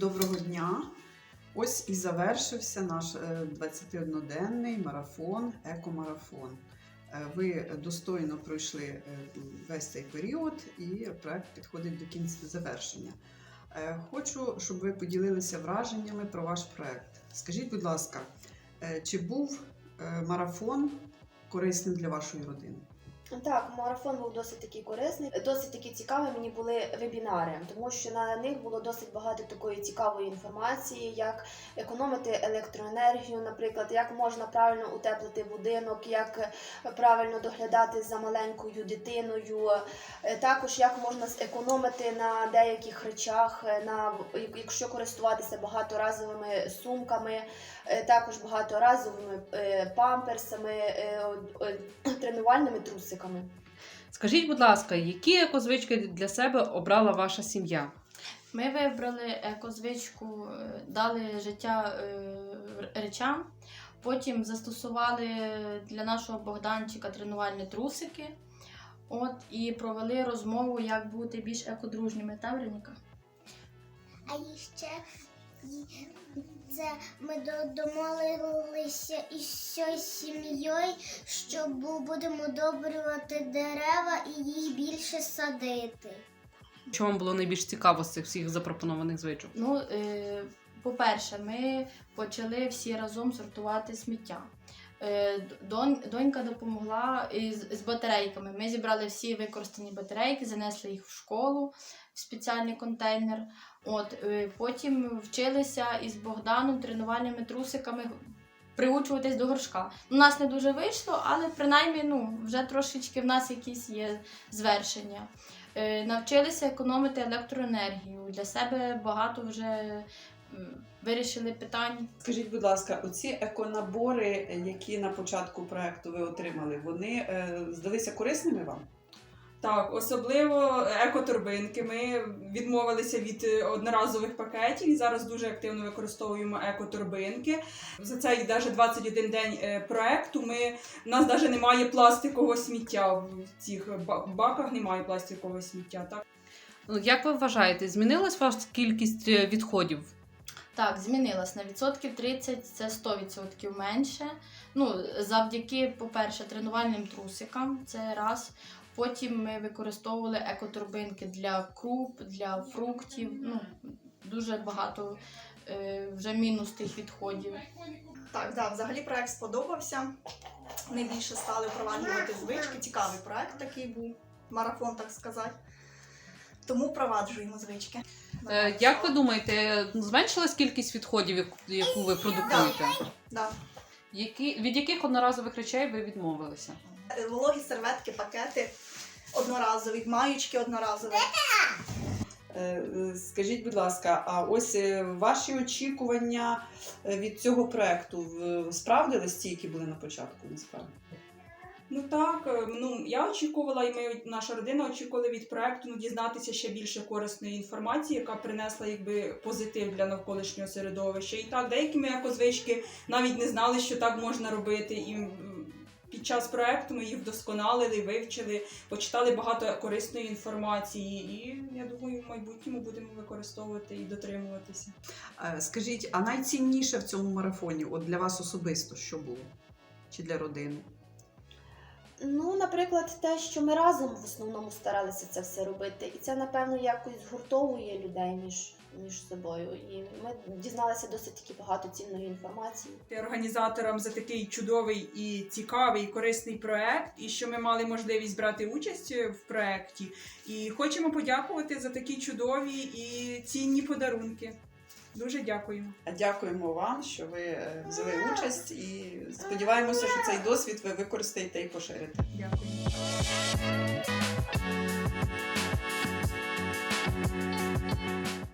Доброго дня! Ось і завершився наш е, 21-денний марафон, екомарафон. Е, Ви достойно пройшли е, весь цей період, і проект підходить до кінця завершення. Е, Хочу, щоб ви поділилися враженнями про ваш проект. Скажіть, будь ласка, е, чи був е, марафон корисним для вашої родини? Так, марафон був досить такий корисний, досить такі цікаві мені були вебінари, тому що на них було досить багато такої цікавої інформації, як економити електроенергію, наприклад, як можна правильно утеплити будинок, як правильно доглядати за маленькою дитиною. Е, Також як можна зекономити на деяких речах, е, на якщо користуватися багаторазовими сумками, е, також багаторазовими памперсами, тренувальними трусиками. Скажіть, будь ласка, які екозвички для себе обрала ваша сім'я? Ми вибрали екозвичку, е, дали життя е, речам, потім застосували для нашого Богданчика тренувальні трусики. От, і провели розмову, як бути більш екодружніми. Та, Вероніка? А ще це ми до- домовилися із сім'єю, що будемо удобрювати дерева і їх більше садити. Що вам було найбільш цікаво з цих всіх запропонованих звичок? Ну, е, по-перше, ми почали всі разом сортувати сміття. Е, дон, донька допомогла із, з батарейками. Ми зібрали всі використані батарейки, занесли їх в школу спеціальний контейнер. От, е, потім вчилися із Богданом тренувальними трусиками приучуватись до горшка. У нас не дуже вийшло, але принаймні ну, вже трошечки в нас якісь є звершення. Е, навчилися економити електроенергію. Для себе багато вже вирішили питань. Скажіть, будь ласка, оці еконабори, які на початку проекту ви отримали, вони е, здалися корисними вам? Так, особливо екоторбинки. Ми відмовилися від е, одноразових пакетів і зараз дуже активно використовуємо екоторбинки. За цей навіть 21 день е, проекту ми у нас навіть немає пластикового сміття в цих баках. Немає пластикового сміття. Так Ну, Як ви вважаєте, змінилась ваша кількість е, відходів? Так, змінилась на відсотків 30, це 100% менше. Ну, завдяки, по-перше, тренувальним трусикам, це раз. Потім ми використовували екотурбинки для круп, для фруктів. Ну, дуже багато е, вже мінус тих відходів. Так, да, взагалі проект сподобався. Ми більше стали впроваджувати звички. Цікавий проект такий був, марафон, так сказати. Тому впроваджуємо звички. Е, Як ви думаєте, зменшилась кількість відходів, яку- яку ви продукуєте? Да. Які, від яких одноразових речей ви відмовилися? Е, Вологі серветки, пакети одноразові, маючки одноразові. Е, е, Скажіть, будь ласка, а ось е, ваші очікування від цього проекту справдились ті, які були на початку? Насправді? ну так, ну я очікувала, і ми наша родина очікувала від проекту ну, дізнатися ще більше корисної інформації, яка принесла якби позитив для навколишнього середовища. І так, деякі ми екозвички навіть не знали, що так можна робити. І під час проекту ми їх вдосконалили, вивчили, почитали багато корисної інформації, і я думаю, в майбутньому будемо використовувати і дотримуватися. Е, Скажіть, а найцінніше в цьому марафоні, от для вас особисто, що було? Чи для родини? Ну, наприклад, те, що ми разом в основному старалися це все робити, і це, напевно, якось згуртовує людей між, між собою. І ми дізналися досить таки багато цінної інформації. організаторам за такий чудовий і цікавий, і корисний проект, і що ми мали можливість брати участь в проекті. І хочемо подякувати за такі чудові і цінні подарунки. Дуже дякуємо. Дякуємо вам, що ви е, взяли участь, і сподіваємося, що цей досвід ви використаєте і поширите. Дякую.